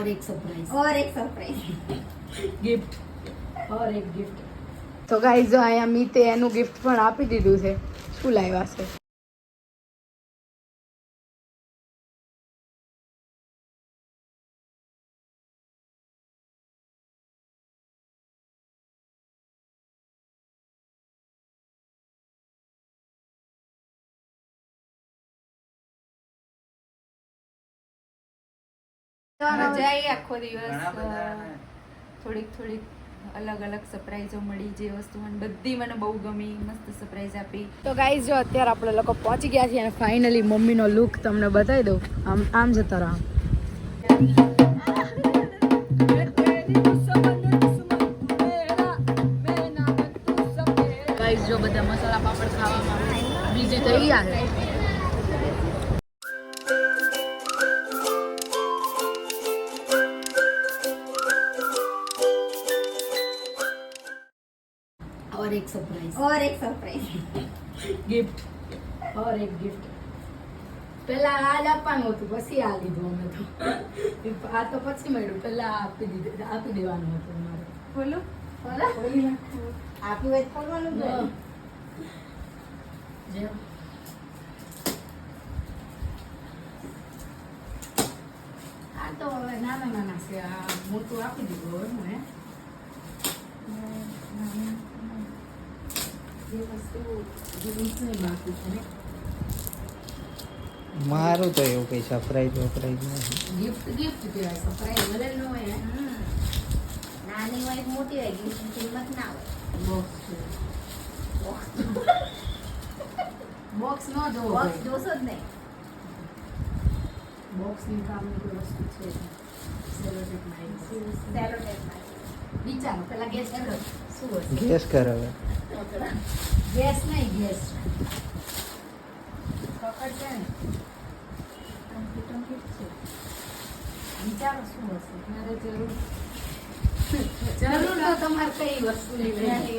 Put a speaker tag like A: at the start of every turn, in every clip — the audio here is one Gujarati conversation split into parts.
A: और एक सरप्राइज
B: और एक સરપ્રાઈઝ
A: गिफ्ट और एक गिफ्ट
C: તો ગાઈઝ જો અહીંયા મીતે એનું ગિફ્ટ પણ આપી દીધું છે શું લાવ્યા છે
B: આવી આખો દિવસ થોડીક થોડીક અલગ અલગ સરપ્રાઈઝો મળી જે વસ્તુ મને બધી મને બહુ ગમી મસ્ત સરપ્રાઈઝ આપી.
C: તો ગાઈઝ જો અત્યારે આપણે લોકો પહોંચી ગયા છીએ અને ફાઇનલી મમ્મીનો લુક તમને બતાવી દઉં. આમ આમ જતા રહો. ગાઈઝ જો બધા મસાલા પાપડ ખાવામાં બીજે તૈયાર. છે
A: और एक सरप्राइज
B: और એક સરપ્રાઈઝ
A: गिफ्ट और एक गिफ्ट
C: પેલા આ જ આપવાનું હતું પછી આ લીધું અમે તો આ તો પછી મળ્યું પેલા આ આપી દીધું આપી દેવાનું હતું મારે
B: બોલો
C: ખોલી નાખ.
B: આપી હોય તો ખોલવાનું જ હોય.
A: જેમ
C: આ તો હવે નાના નાના છે આ મોટું આપી દીધું હવે હું હે જે
D: મારું તો એવું કઈ સરપ્રાઈઝ વપરાઈઝ નથી.
C: ગિફ્ટ ગિફ્ટ કહેવાય સરપ્રાઈઝ ભલે ન હોય.
B: નાની હોય મોટી હોય ગિફ્ટ કિંમત ના હોય.
C: બોક્સ ન જોવો
B: બોક્સ જોશો જ નહીં.
C: બોક્સની કામની કોઈ વસ્તુ છે સેલોટેપ નાખી
B: સેલોટેપમાં.
C: વિચારો પેલા ગેસ કરો. શું હશે?
D: ગેસ કર હવે.
C: ગેસ નહીં ગેસ. ને? વિચારો શું હશે? મારે જરૂર જરૂર તો તમારે કઈ વસ્તુ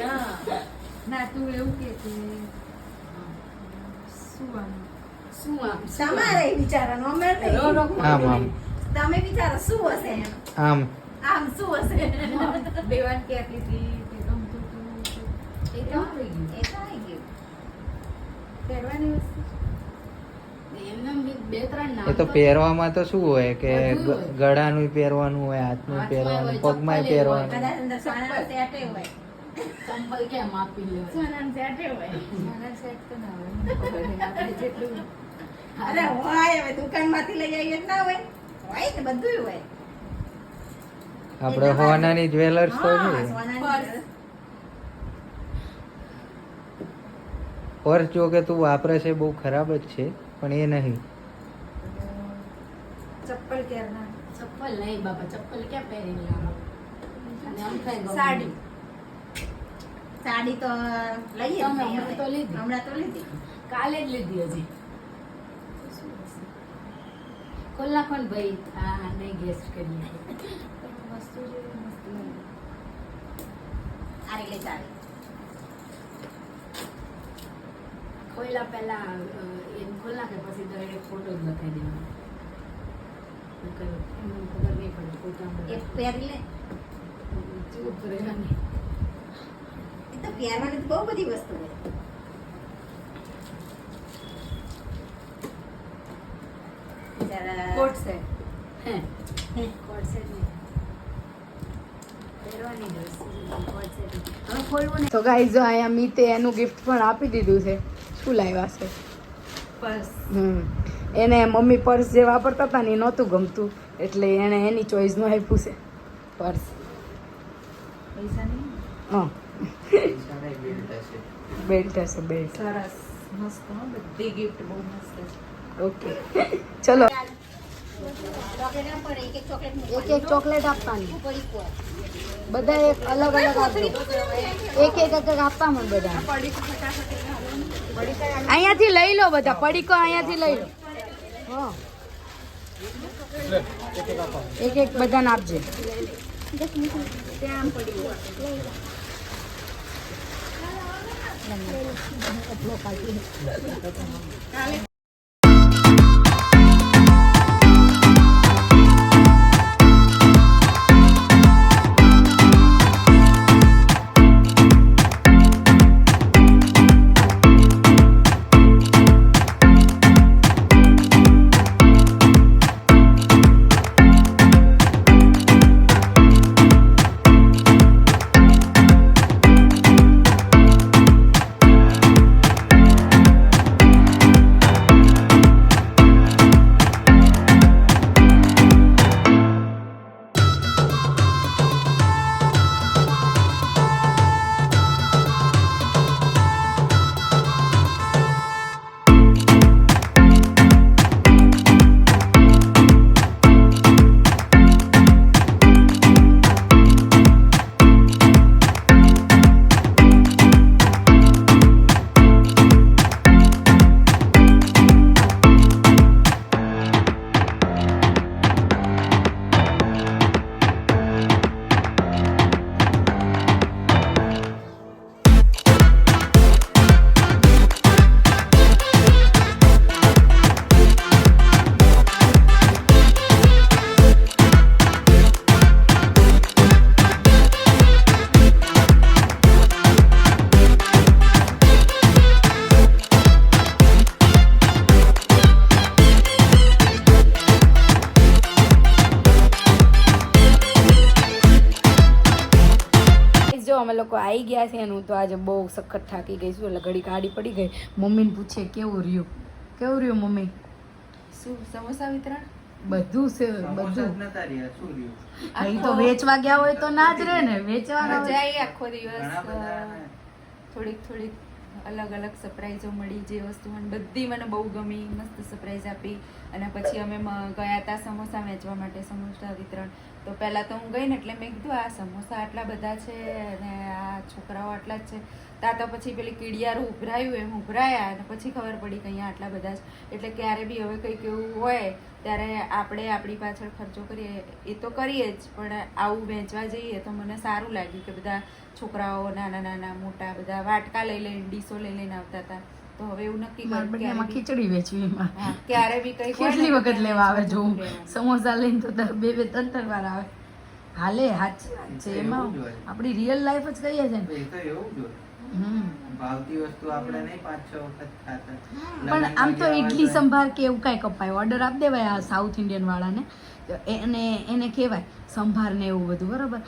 B: હા.
E: ના તું એવું કે શું આમ?
C: શું આમ?
B: તમારે વિચારવાનું અમે તમે વિચારો શું હશે એમ?
D: આમ.
B: આમ શું હશે.
E: બેવાન કહેતી હતી કે ગમતું તું
C: એ તો આવી ગયું?
B: એ તો આવી ગયું.
E: પહેરવાની વસ્તુ
D: એ તો પહેરવામાં તો શું હોય કે ગળાનું પહેરવાનું હોય હાથનું પહેરવાનું પગમાં પહેરવાનું.
B: હોય.
C: કેમ આપી
B: સોનાના સેટે હોય.
E: નાના સેટ તો ના હોય. મને ખબર નહીં. આપણે જેટલું
B: અરે હોય હવે દુકાનમાંથી લઈ આવીએ ના હોય. હોય ને બધું હોય.
D: આપણે હોનાની જ્વેલર્સ તો છે
E: પર્સ.
D: જો કે તું વાપરે છે બહુ ખરાબ જ છે પણ એ નહીં.
E: ચપ્પલ પહેરના
C: ચપ્પલ નહીં બાપા ચપ્પલ ક્યાં પહેરીને લાવો.
B: સાડી. સાડી તો લઈએ.
C: હમણાં તો લીધી.
B: હમણાં તો લીધી.
C: કાલે જ લીધી હજી. ખોલ નાખો ભાઈ. હા નહીં ગેસ્ટ કરીએ
E: વસ્તુ જે મસ્ત લાગે.
B: આ
C: ખોયલા પહેલા એમ ખોલ નાખે પછી દરેક ફોટો જ લખાઈ દેવાનો ખબર નહીં પડે
B: એક પહેરી લે
C: ચૂપ રહેવાની
B: એ તો પહેરવાની બહુ બધી વસ્તુ હોય
E: કોટ સેટ
C: હે કોટ સેટ નહીં પહેરવાની જ
F: તો ગાઈઝ જો અહીંયા મીતે એનું ગિફ્ટ પણ આપી દીધું છે. શું લાવ્યા છે?
E: Purse
F: hmm. એને મમ્મી પર્સ જે વાપરતા હતા ને એ નહોતું ગમતું. એટલે એણે એની ચોઈસનું આપ્યું છે. પર્સ
E: પૈસા નહીં?
F: હા. બેલ્ટ હશે બેલ્ટ
E: સરસ. મસ્ત બધી ગિફ્ટ બહુ મસ્ત છે.
F: ઓકે ચલો.
B: એક એક ચોકલેટ
F: આપવાની. બધા એક અલગ અલગ આપજો. એક એક એક આપવા મને બધા. અહીંયાથી લઈ લો બધા. પડીકો અહીંયાથી લઈ લો. એક એક બધાને આપજે.
B: હોય.
C: અમે લોકો આવી ગયા છે અને હું તો આજે બહુ સખત થાકી ગઈ છું એટલે ઘડી કાઢી પડી ગઈ. મમ્મીને પૂછે કેવું રહ્યું? કેવું રહ્યું મમ્મી?
E: શું સમોસા વિતરણ?
C: બધું છે બધું.
D: નતા રહ્યા શું રહ્યું?
C: અહીં તો વેચવા ગયા હોય તો ના જ રહે ને વેચવાના
E: જાય આખો દિવસ થોડીક થોડીક અલગ અલગ સરપ્રાઈઝો મળી જે વસ્તુ મને બધી મને બહુ ગમી મસ્ત સરપ્રાઈઝ આપી. અને પછી અમે ગયા હતા સમોસા વેચવા માટે સમોસા વિતરણ. તો પહેલાં તો હું ગઈ ને એટલે મેં કીધું, આ સમોસા આટલા બધા છે અને આ છોકરાઓ આટલા જ છે. ત્યાં તો પછી પેલી કીડિયારું ઉભરાયું, એમ ઉભરાયા અને પછી ખબર પડી કે અહીંયા આટલા બધા છે એટલે ક્યારે બી હવે કંઈક એવું હોય, ત્યારે આપણે આપણી પાછળ ખર્ચો કરીએ. એ તો કરીએ જ, પણ આવું વેચવા જઈએ તો મને સારું લાગ્યું કે બધા છોકરાઓ નાના નાના મોટા બધા વાટકા લઈ લઈને, ડીશો લઈ લઈને આવતા હતા. તો હવે એવું નક્કી
C: મારા
E: કે
C: ખીચડી વેચવી એમાં.
E: ક્યારે બી કઈ
C: કેટલી વખત લેવા આવે
E: રહેવાનું.
C: સમોસા લઈને તો બે બે ત્રણ ત્રણ વાર આવે. હાલે સાચી વાત છે એમાં. આપણી રિયલ લાઈફ જ કહીએ છે ને.
D: તો એવું જ
C: હમ.
D: ભાવતી વસ્તુ આપણે નહીં પાંચ છ વખત ખાતા.
C: પણ આમ તો ઇડલી સંભાર કે એવું કાંઈ કપાય. ઓર્ડર આપી દેવાય આ સાઉથ ઇન્ડિયન વાળાને. તો એને એને કહેવાય સંભાર ને એવું બધું બરોબર?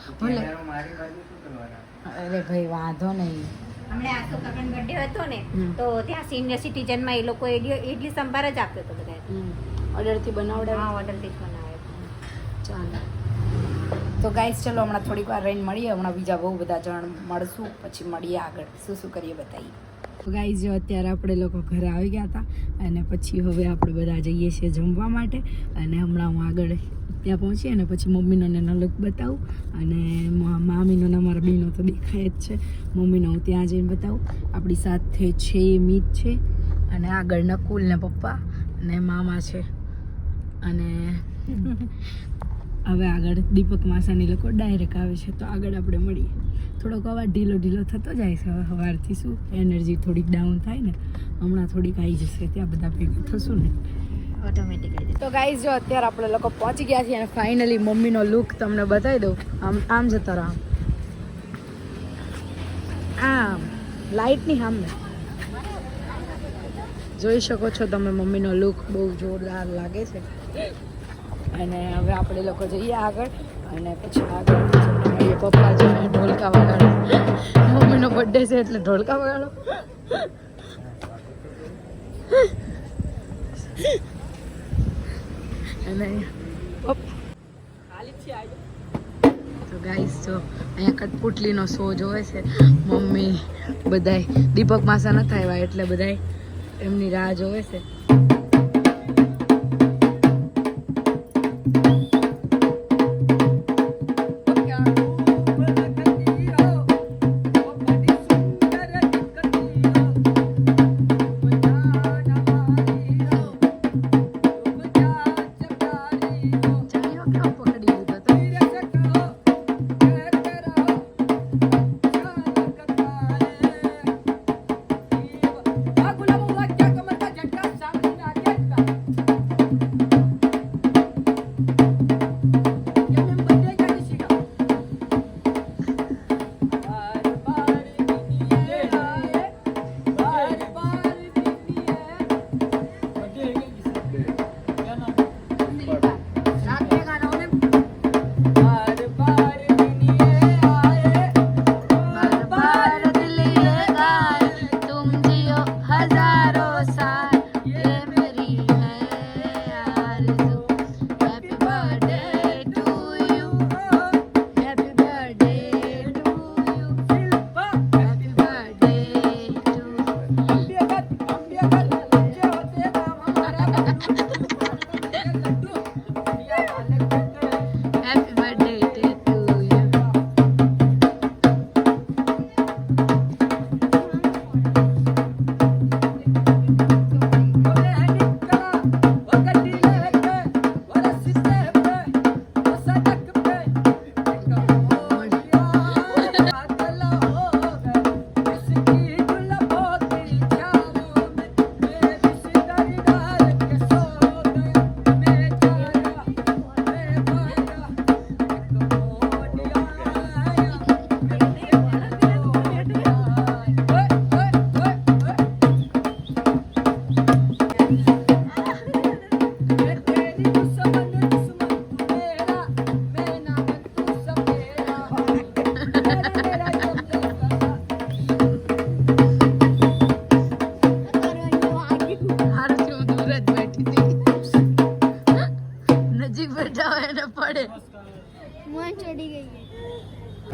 C: અરે ભાઈ વાંધો નહીં.
B: હમણાં આસો કાકાનો બર્થડે હતો ને તો ત્યાં સિનિયર સિટીઝનમાં એ લોકો ઇડલી સંભાર જ આપ્યો હતો બધાએ.
C: ઓર્ડરથી બનાવડે
B: હા ઓર્ડરથી જ બનાવે
C: ચાલો. તો ગાઈસ ચલો હમણાં થોડીક વાર રહીને મળીએ. હમણાં બીજા બહુ બધા જણ મળશું. પછી મળીએ આગળ. શું શું કરીએ બતાવીએ ગાઈસ જો અત્યારે આપણે લોકો ઘરે આવી ગયા હતા અને પછી હવે આપણે બધા જઈએ છીએ જમવા માટે. અને હમણાં હું આગળ ત્યાં પહોંચી અને પછી મમ્મીનો ને નલક બતાવું અને મામીનો ને અમારા બીનો તો દેખાય જ છે. મમ્મીનો હું ત્યાં જઈને બતાવું. આપણી સાથે છે મીત છે અને આગળ નકુલ ને પપ્પા અને મામા છે. અને હવે આગળ દીપક માસાની લોકો ડાયરેક્ટ આવે છે. તો આગળ આપણે મળીએ. થોડોક અવાજ ઢીલો ઢીલો થતો જાય છે. સવારથી શું? એનર્જી થોડીક ડાઉન થાય ને. હમણાં થોડીક આવી જશે. ત્યાં બધા ભેગું થશું ને.
B: ઓટોમેટિકલી
C: તો ગાઈઝ જો અત્યારે આપણે લોકો પહોંચી ગયા છીએ અને ફાઇનલી મમ્મીનો લુક તમને બતાવી દઉં. આમ આમ જતા રહો. આમ લાઇટની સામે. જોઈ શકો છો તમે મમ્મીનો લુક બહુ જોરદાર લાગે છે. અને હવે આપણે લોકો જઈએ આગળ. અને પછી આગળ પપ્પા જો ઢોલકા વગાડો. મમ્મીનો બર્થડે છે એટલે ઢોલકા વગાડો. અને. તો ગાઈસ જો અહીંયા કટપુટલીનો શો જોવે છે મમ્મી બધાય દીપક માસા નથી આવ્યા એટલે બધાય એમની રાહ જોવે છે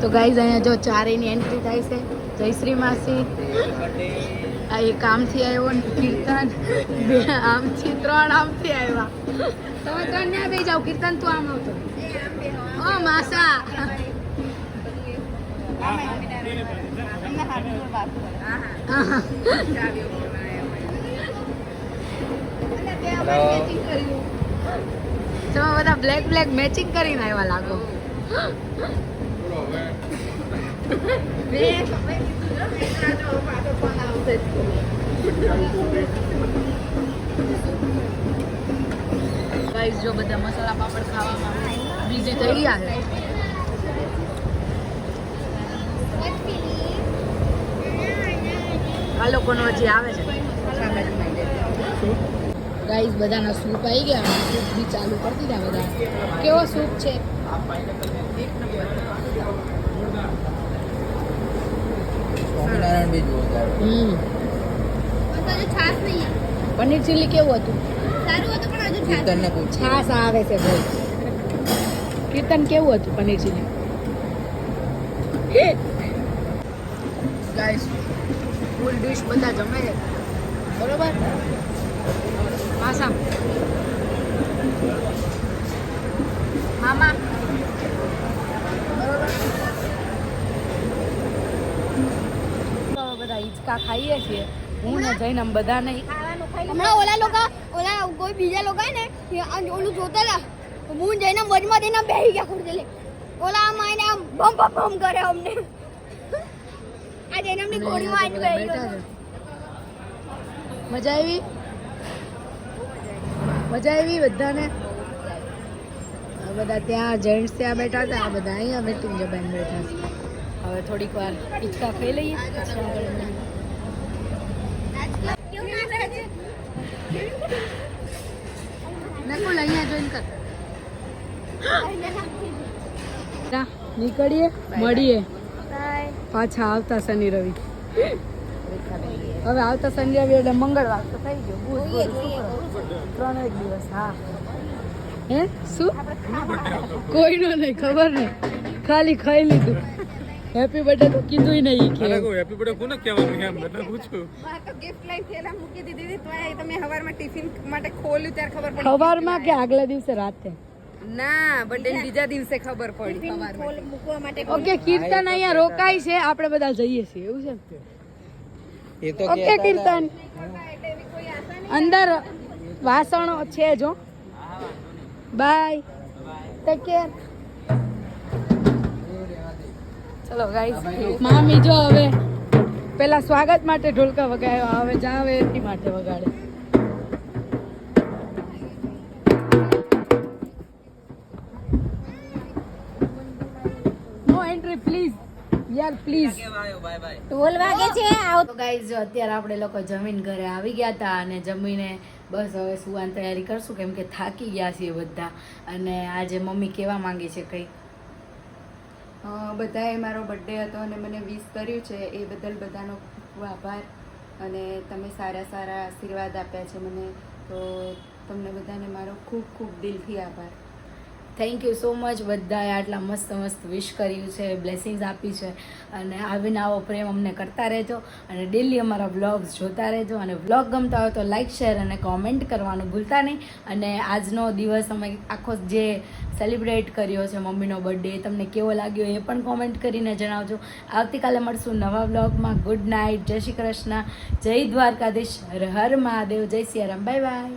C: તો ગાઈઝ અહીંયા જો ચારેયની એન્ટ્રી થાય છે. જયશ્રી માસી. આ એક આમથી આવ્યો ને કીર્તન. બે આમથી, ત્રણ આમથી આવ્યા. તમે ત્રણ ના બે જાઓ. કીર્તન તું આમ આવતો. ઓ માસા. તમે બધા બ્લેક બ્લેક મેચિંગ કરીને આવ્યા લાગો. ગાઈસ જો બધા મસાલા પાપડ ખાવામાં બીજી છે. આ લોકોનો હજી આવે છે. બધાના સૂપ આવી ગયા. સૂપ બી ચાલુ કરી દીધા બધા. કેવો સૂપ છે?
D: સ્વામિનારાયણ બી જોરદાર
C: હમ.
F: છાસ નહીં.
C: પનીર ચીલી કેવું હતું?
F: સારું હતું પણ હજુ છાસ
D: કીર્તનને પૂછ.
C: છાસ આવે છે ભાઈ. કીર્તન કેવું હતું paneer chilli? Guys full dish બધા જમે છે. બરોબર? પાસા મામા બરોબર બધા હિંચકા ખાઈએ છીએ. હું ને જઈને અમે બધા નહીં
F: હમણાં ઓલા લોકો ઓલા કોઈ બીજા લોકો ને ઓલું જોતા હતા. હું જઈને મજમાં જઈને બેસી ગયા ખુરશી ઓલા આમ આઈને આમ બમ બમ બમ કરે અમને. આ જઈને અમને ગોળી
C: બેઠા
F: ગયો
C: છે. મજા આવી? મજા આવી બધાને? બધા ત્યાં જેન્ટ્સ ત્યાં બેઠા હતા આ બધા અહીંયા મીટિંગ જબાઈને બેઠા છે. હવે થોડીક વાર હિંચકા ખાઈ લઈએ પછી આગળ અહીંયા જોઈન કર. નીકળીએ મળીએ. પાછા આવતા શનિ રવિ. હવે આવતા શનિ રવિ એટલે મંગળવાર તો થઈ ગયો. બુધ ગુરુ ત્રણ એક દિવસ હા. હે? શું? કોઈનો નહીં ખબર નહીં. ખાલી ખાઈ લીધું. હેપી બર્થડે તો કીધું નહીં કે.
G: હેપી બર્થડે કોને કહેવાનું એમ? એટલે પૂછું
H: તો ગિફ્ટ લઈ થેલા મૂકી દીધી હતી તો એ તમે હવારમાં ટિફિન માટે ખોલ્યું ત્યારે ખબર પડી
C: સવારમાં કે આગલા દિવસે રાતે?
H: ના બર્થડે બીજા દિવસે ખબર પડી સવારમાં
F: મૂકવા માટે
C: ઓકે કીર્તન અહીંયા રોકાય છે આપણે બધા જઈએ છીએ એવું છે
D: એ તો
C: ઓકે કીર્તન. અંદર વાસણો છે જો. બાય ટેક કેર ચલો ગાઈસ મામી જો હવે પેલા સ્વાગત માટે ઢોલકા વગાડ્યા હવે જાવે એની માટે વગાડે. નો એન્ટ્રી પ્લીઝ યાર પ્લીઝ
F: ઢોલ વાગે છે આવ.
C: તો ગાઈઝ અત્યારે આપણે લોકો જમીન ઘરે આવી ગયા હતા અને જમીને બસ હવે સુવાની તૈયારી કરશું કેમ કે થાકી ગયા છીએ બધા. અને આજે મમ્મી કેવા માંગે છે કંઈ
E: બધાએ મારો બર્થડે હતો અને મને વિશ કર્યું છે. એ બદલ બધાનો ખૂબ આભાર અને તમે સારા સારા આશીર્વાદ આપ્યા છે મને. તો તમને બધાને મારો ખૂબ ખૂબ દિલથી આભાર.
C: થેન્ક યુ સો મચ બધાએ આટલા મસ્ત મસ્ત વિશ કર્યું છે બ્લેસિંગ્સ આપી છે. અને આવીને આવો પ્રેમ અમને કરતા રહેજો અને ડેલી અમારા વ્લોગ્સ જોતા રહેજો. અને વ્લોગ ગમતા હોય તો લાઇક શેર અને કોમેન્ટ કરવાનું ભૂલતા નહીં. અને આજનો દિવસ અમે આખો જે સેલિબ્રેટ કર્યો છે મમ્મીનો બર્થડે તમને કેવો લાગ્યો એ પણ કોમેન્ટ કરીને જણાવજો. આવતીકાલે મળશું નવા વ્લોગમાં ગુડ નાઇટ જય શ્રી કૃષ્ણ. જય દ્વારકાધીશ. હર મહાદેવ. જય સિયારામ. Bye bye